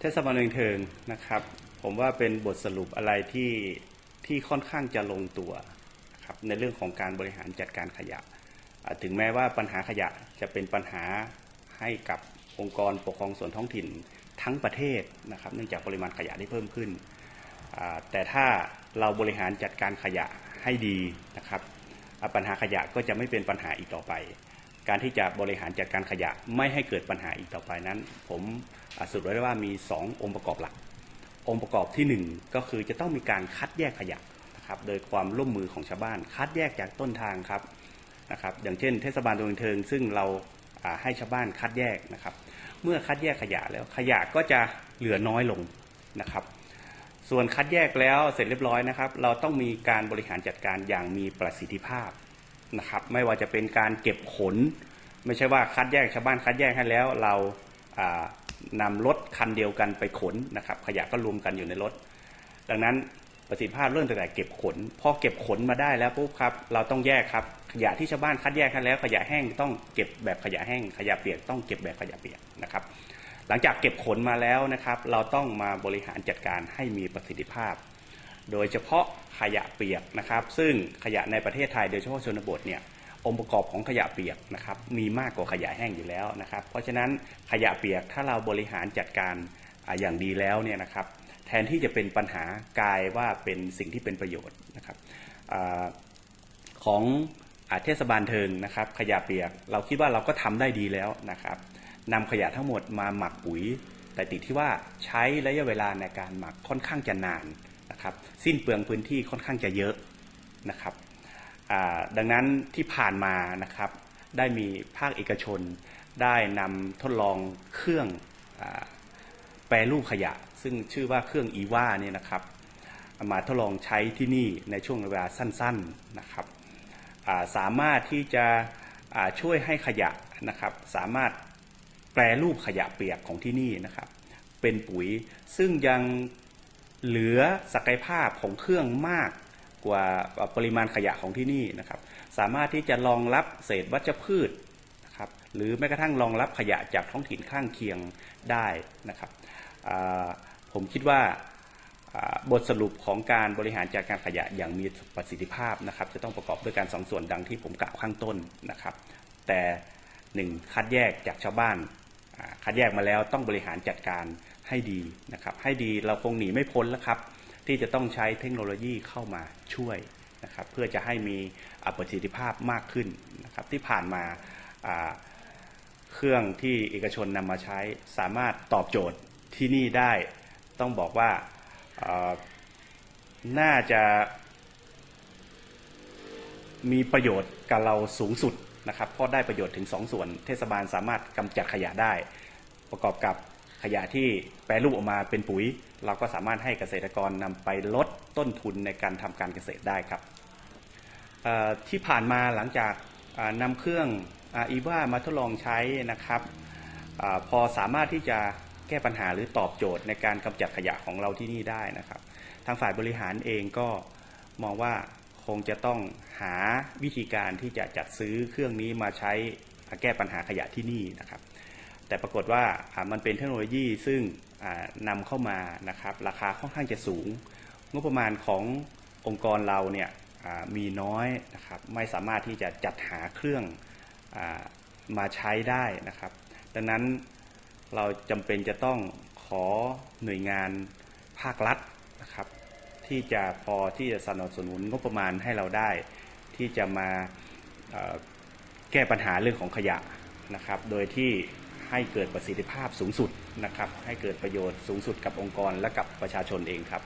เทศบาลเมืองเทิงนะครับ ผมว่าเป็นบทสรุปอะไรที่ที่ค่อนข้างจะลงตัวครับในเรื่องของการบริหารจัดการขยะ ถึงแม้ว่าปัญหาขยะจะเป็นปัญหาให้กับองค์กรปกครองส่วนท้องถิ่นทั้งประเทศนะครับ เนื่องจากปริมาณขยะที่เพิ่มขึ้น แต่ถ้าเราบริหารจัดการขยะให้ดีนะครับ ปัญหาขยะก็จะไม่เป็นปัญหาอีกต่อไป การที่จะบริหารจัดการขยะไม่ให้เกิดปัญหาอีกต่อไปนั้น ผมสรุปไว้ได้ว่ามี 2 องค์ประกอบหลัก องค์ประกอบทีหนึ่1 ก็คือจะต้องมีการคัดแยกขยะนะครับโดยความร่วมมือของชาวบ้าน คัดแยกจากต้นทางครับนะครับอย่างเช่น เทศบาลตำบลเทิง ซึ่งเราให้ชาวบ้านคัดแยกนะครับ เมื่อคัดแยกขยะแล้วขยะก็จะเหลือน้อยลงนะครับ ส่วนคัดแยกแล้วเสร็จเรียบร้อยนะครับ เราต้องมีการบริหารจัดการอย่างมีประสิทธิภาพ นะครับ ไม่ว่าจะเป็นการเก็บขน ไม่ใช่ว่าคัดแยกชาวบ้านคัดแยกให้แล้ว เราอ่านำรถคันเดียวกันไปขนนะครับ ขยะก็รวมกันอยู่ในรถ ดังนั้นประสิทธิภาพเริ่มตั้งแต่เก็บขน พอเก็บขนมาได้แล้วปุ๊บครับ เราต้องแยกครับ ขยะที่ชาวบ้านคัดแยกกันแล้ว ขยะแห้งต้องเก็บแบบขยะแห้ง ขยะเปียกต้องเก็บแบบขยะเปียกนะครับ หลังจากเก็บขนมาแล้วนะครับ เราต้องมาบริหารจัดการให้มีประสิทธิภาพ โดยเฉพาะขยะเปียกนะครับ ซึ่งขยะในประเทศไทยโดยเฉพาะชนบทเนี่ยองค์ประกอบของขยะเปียกนะครับมีมากกว่าขยะแห้งอยู่แล้วนะครับ เพราะฉะนั้นขยะเปียกถ้าเราบริหารจัดการอย่างดีแล้วเนี่ยนะครับแทนที่จะเป็นปัญหากลายว่าเป็นสิ่งที่เป็นประโยชน์นะครับอของอเทศบาลเทิงนะครับ ขยะเปียกเราคิดว่าเราก็ทำได้ดีแล้วนะครับนำขยะทั้งหมดมาหมักปุ๋ย แต่ติดที่ว่าใช้ระยะเวลาในการหมักค่อนข้างจะนาน นะครับสิ้นเปลืองพื้นที่ค่อนข้างจะเยอะนะครับดังนั้นที่ผ่านมานะครับได้มีภาคเอกชน ได้นำทดลองเครื่องอแปรรูปขยะ ซึ่งชื่อว่าเครื่องอีว่าเนี่ยนะครับมาทดลองใช้ที่นี่ในช่วงเวลาสั้นๆนะครับสามารถที่จะช่วยให้ขยะนะครับ สามารถแปรรูปขยะเปียกของที่นี่นะครับ เป็นปุ๋ยซึ่งยัง เหลือศักยภาพของเครื่องมากกว่าปริมาณขยะของที่นี่นะครับ สามารถที่จะรองรับเศษวัชพืชนะครับ หรือแม้กระทั่งรองรับขยะจากท้องถิ่นข้างเคียงได้นะครับ ผมคิดว่าบทสรุปของการบริหารจัดการขยะอย่างมีประสิทธิภาพนะครับ จะต้องประกอบด้วยการสองส่วนดังที่ผมกล่าวข้างต้นนะครับ แต่หนึ่งคัดแยกจากชาวบ้าน คัดแยกมาแล้วต้องบริหารจัดการให้ดีนะครับ ให้ดีเราคงหนีไม่พ้นแล้วครับ ที่จะต้องใช้เทคโนโลยีเข้ามาช่วยนะครับเพื่อจะให้มีอ่าประสิทธิภาพมากขึ้นนะครับที่ผ่านมาเครื่องที่เอกชนนำมาใช้สามารถตอบโจทย์ที่นี่ได้ ต้องบอกว่าน่าจะมีประโยชน์กับเราสูงสุด นะครับเพราะได้ประโยชน์ถึง 2 ส่วน เทศบาลสามารถกำจัดขยะได้ ประกอบกับขยะที่แปรรูปออกมาเป็นปุ๋ย เราก็สามารถให้เกษตรกรนำไปลดต้นทุนในการทำการเกษตรได้ครับที่ผ่านมาหลังจากอ่านำเครื่องอีว่ามาทดลองใช้นะครับอพอสามารถที่จะแก้ปัญหาหรือตอบโจทย์ในการกำจัดขยะของเราที่นี่ได้นะครับ ทางฝ่ายบริหารเองก็มองว่า คงจะต้องหาวิธีการที่จะจัดซื้อเครื่องนี้มาใช้แก้ปัญหาขยะที่นี่นะครับ แต่ปรากฏว่ามันเป็นเทคโนโลยีซึ่งนำเข้ามานะครับ ราคาค่อนข้างจะสูง งบประมาณขององค์กรเราเนี่ยมีน้อยนะครับ ไม่สามารถที่จะจัดหาเครื่องอมาใช้ได้นะครับ ดังนั้นเราจำเป็นจะต้องขอหน่วยงานภาครัฐนะครับ ที่จะพอที่จะสนับสนุนงบประมาณให้เราได้ ที่จะมาแก้ปัญหาเรื่องของขยะนะครับ โดยที่ให้เกิดประสิทธิภาพสูงสุดนะครับ ให้เกิดประโยชน์สูงสุดกับองค์กรและกับประชาชนเองครับ